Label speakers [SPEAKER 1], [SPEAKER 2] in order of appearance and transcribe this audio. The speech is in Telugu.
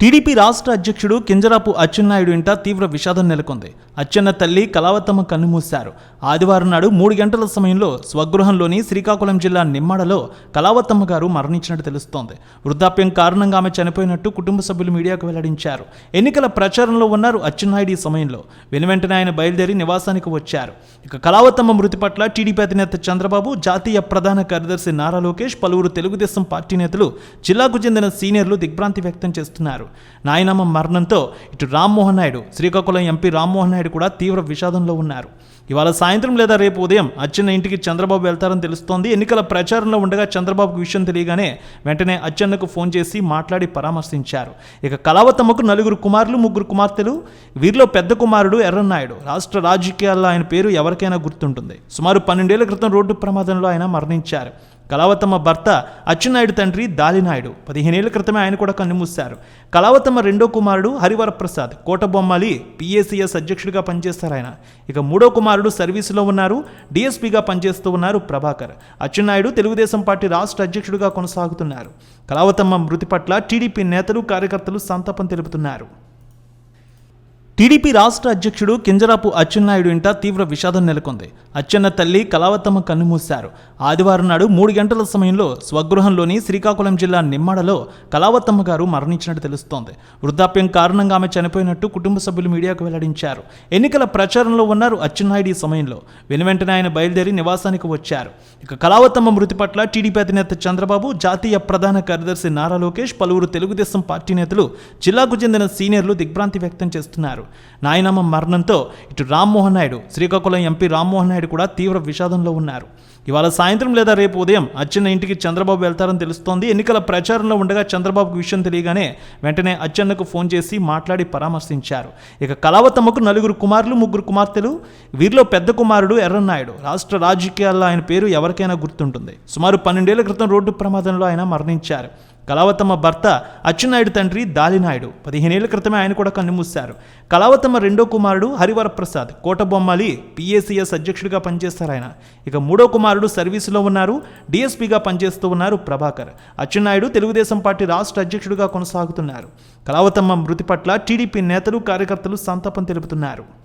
[SPEAKER 1] టీడీపీ రాష్ట్ర అధ్యక్షుడు కింజరాపు అచ్చెన్నాయుడు ఇంట తీవ్ర విషాదం నెలకొంది. అచ్చెన్న తల్లి కళావతమ్మ కన్నుమూశారు. ఆదివారం నాడు మూడు గంటల సమయంలో స్వగృహంలోని శ్రీకాకుళం జిల్లా నిమ్మాడలో కళావతమ్మ గారు మరణించినట్టు తెలుస్తోంది. వృద్ధాప్యం కారణంగా ఆమె చనిపోయినట్టు కుటుంబ సభ్యులు మీడియాకు వెల్లడించారు. ఎన్నికల ప్రచారంలో ఉన్నారు అచ్చెన్నాయుడు ఈ సమయంలో. వెనువెంటనే ఆయన బయలుదేరి నివాసానికి వచ్చారు. ఇక కళావతమ్మ మృతి పట్ల టీడీపీ అధినేత చంద్రబాబు జాతీయ ప్రధాన కార్యదర్శి నారా లోకేష్ పలువురు తెలుగుదేశం పార్టీ నేతలు జిల్లాకు చెందిన సీనియర్లు దిగ్భ్రాంతి వ్యక్తం చేస్తున్నారు. నాయనమ్మ మరణంతో ఇటు రామ్మోహన్ నాయుడు శ్రీకాకుళం ఎంపీ రామ్మోహన్ నాయుడు కూడా తీవ్ర విషాదంలో ఉన్నారు. ఇవాళ సాయంత్రం లేదా రేపు ఉదయం అచ్చెన్న ఇంటికి చంద్రబాబు వెళ్తారని తెలుస్తోంది. ఎన్నికల ప్రచారంలో ఉండగా చంద్రబాబుకు విషయం తెలియగానే వెంటనే అచ్చెన్నకు ఫోన్ చేసి మాట్లాడి పరామర్శించారు. ఇక కళావతమ్మకు నలుగురు కుమారులు ముగ్గురు కుమార్తెలు వీరిలో పెద్ద కుమారుడు ఎర్రన్నాయుడు రాష్ట్ర రాజకీయాల్లో ఆయన పేరు ఎవరికైనా గుర్తుంటుంది. సుమారు పన్నెండేళ్ళ క్రితం రోడ్డు ప్రమాదంలో ఆయన మరణించారు. కళావతమ్మ భర్త అచ్చెన్నాయుడు తండ్రి దాలినాయుడు. పదిహేనేళ్ళ క్రితమే ఆయన కూడా కన్నుమూశారు కళావతమ్మ రెండో కుమారుడు హరివరప్రసాద్. కోటబొమ్మాలి పిఏసిఎస్ అధ్యక్షుడిగా పనిచేస్తారు ఆయన. ఇక మూడో కుమారుడు సర్వీసులో ఉన్నారు. డిఎస్పీగా పనిచేస్తూ ఉన్నారు ప్రభాకర్. అచ్చెన్నాయుడు తెలుగుదేశం పార్టీ రాష్ట్ర అధ్యక్షుడిగా కొనసాగుతున్నారు. కళావతమ్మ మృతి పట్ల టీడీపీ నేతలు కార్యకర్తలు సంతాపం తెలుపుతున్నారు. టీడీపీ రాష్ట్ర అధ్యక్షుడు కింజరాపు అచ్చెన్నాయుడు ఇంట తీవ్ర విషాదం నెలకొంది. అచ్చెన్న తల్లి కళావత్తమ్మ కన్నుమూశారు ఆదివారం నాడు మూడు గంటల సమయంలో స్వగృహంలోని శ్రీకాకుళం జిల్లా నిమ్మాడలో కళావత్తమ్మ గారు మరణించినట్టు తెలుస్తోంది. వృద్ధాప్యం కారణంగా ఆమె చనిపోయినట్టు కుటుంబ సభ్యులు మీడియాకు వెల్లడించారు. ఎన్నికల ప్రచారంలో ఉన్నారు అచ్చెన్నాయుడు ఈ సమయంలో. వెనువెంటనే ఆయన బయలుదేరి నివాసానికి వచ్చారు. ఇక కళావత్తమ్మ మృతి పట్ల టీడీపీ అధినేత చంద్రబాబు జాతీయ ప్రధాన కార్యదర్శి నారా లోకేష్ పలువురు తెలుగుదేశం పార్టీ నేతలు జిల్లాకు చెందిన సీనియర్లు దిగ్భ్రాంతి వ్యక్తం చేస్తున్నారు. నాయనమ్మ మరణంతో ఇటు రామ్మోహన్ నాయుడు శ్రీకాకుళం ఎంపీ రామ్మోహన్ నాయుడు కూడా తీవ్ర విషాదంలో ఉన్నారు. ఇవాళ సాయంత్రం లేదా రేపు ఉదయం అచ్చెన్న ఇంటికి చంద్రబాబు వెళ్తారని తెలుస్తోంది. ఎన్నికల ప్రచారంలో ఉండగా చంద్రబాబుకు విషయం తెలియగానే వెంటనే అచ్చెన్నకు ఫోన్ చేసి మాట్లాడి పరామర్శించారు. ఇక కళావతమ్మకు నలుగురు కుమారులు ముగ్గురు కుమార్తెలు వీరిలో పెద్ద కుమారుడు ఎర్రన్నాయుడు రాష్ట్ర రాజకీయాల్లో ఆయన పేరు ఎవరికైనా గుర్తుంటుంది. సుమారు పన్నెండేళ్ళ క్రితం రోడ్డు ప్రమాదంలో ఆయన మరణించారు. కళావతమ్మ భర్త అచ్చెన్నాయుడు తండ్రి దాలినాయుడు. పదిహేనేళ్ళ క్రితమే ఆయన కూడా కన్నుమూశారు కళావతమ్మ రెండో కుమారుడు హరివరప్రసాద్. కోటబొమ్మాలి పిఏసీఎస్ అధ్యక్షుడిగా పనిచేస్తారు ఆయన. ఇక మూడో కుమారుడు సర్వీసులో ఉన్నారు. డిఎస్పీగా పనిచేస్తూ ఉన్నారు ప్రభాకర్. అచ్చెన్నాయుడు తెలుగుదేశం పార్టీ రాష్ట్ర అధ్యక్షుడిగా కొనసాగుతున్నారు. కళావతమ్మ మృతి పట్ల టీడీపీ నేతలు కార్యకర్తలు సంతాపం తెలుపుతున్నారు.